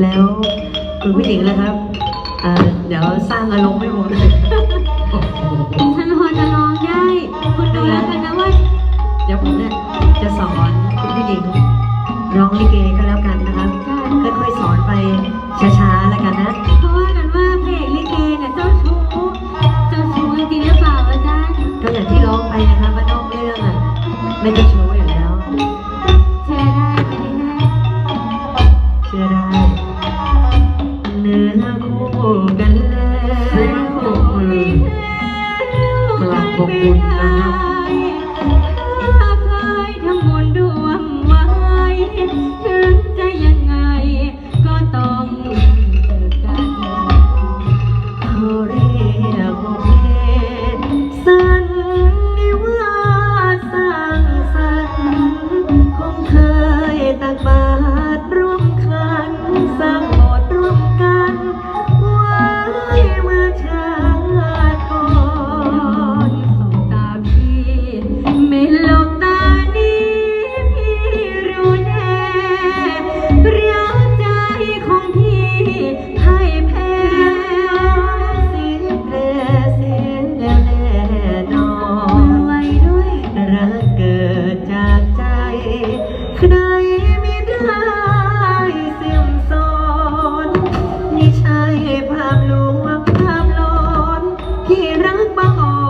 แล้วคุณผู้หญิงนะครับเดี๋ยวสร้างอารมณ์ไม่หมดฉันพอจะร้องได้ คุณดูแล้วกันนะว่าเดี๋ยวผมเนี่ยจะสอนคุณผู้หญิงร้องลิเกก็แล้วกันนะครับ ค่อยๆสอนไป บ้างอ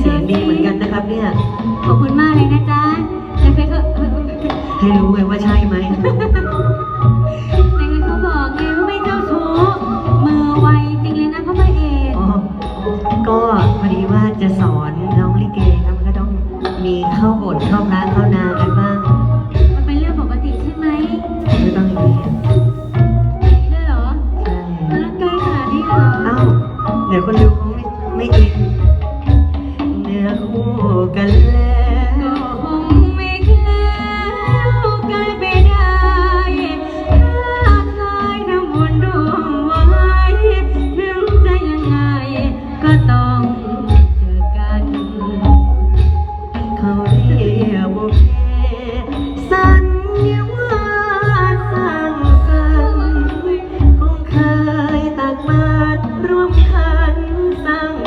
เสียงดีเหมือนกันนะครับเนี่ย ขอบคุณมากเลยนะจ๊ะให้รู้ไง দেখুন ฟัง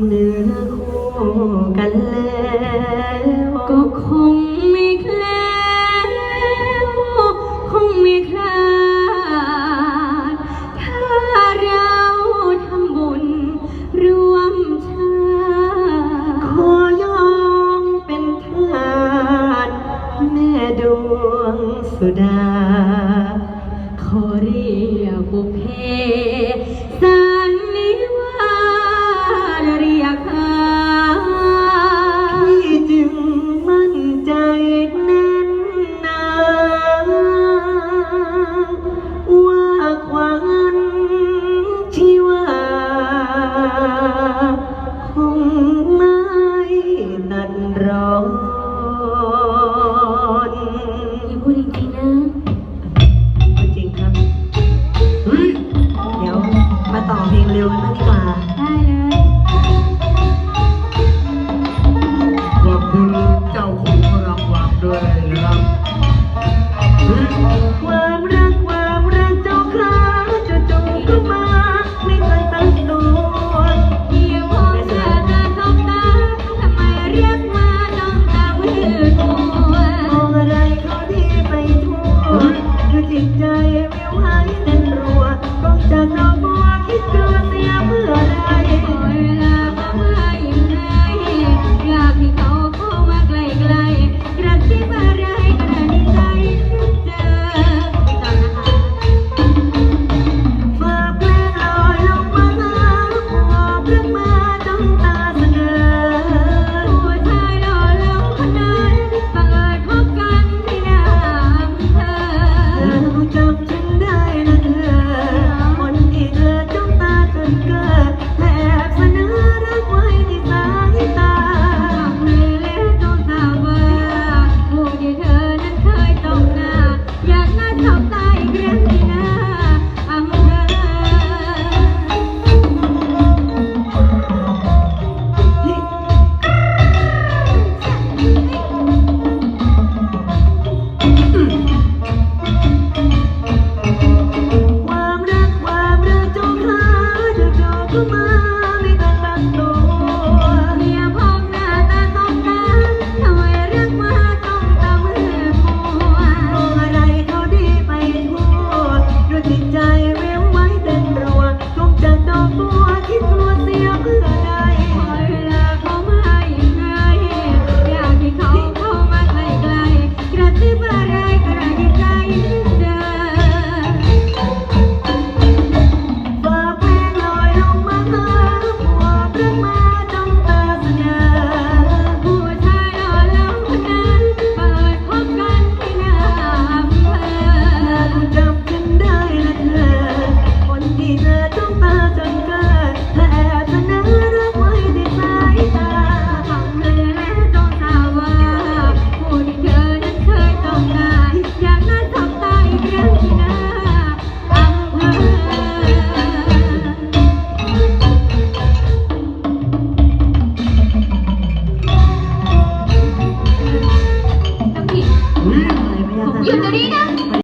সামনে กันบ้างดีกว่า ได้เลย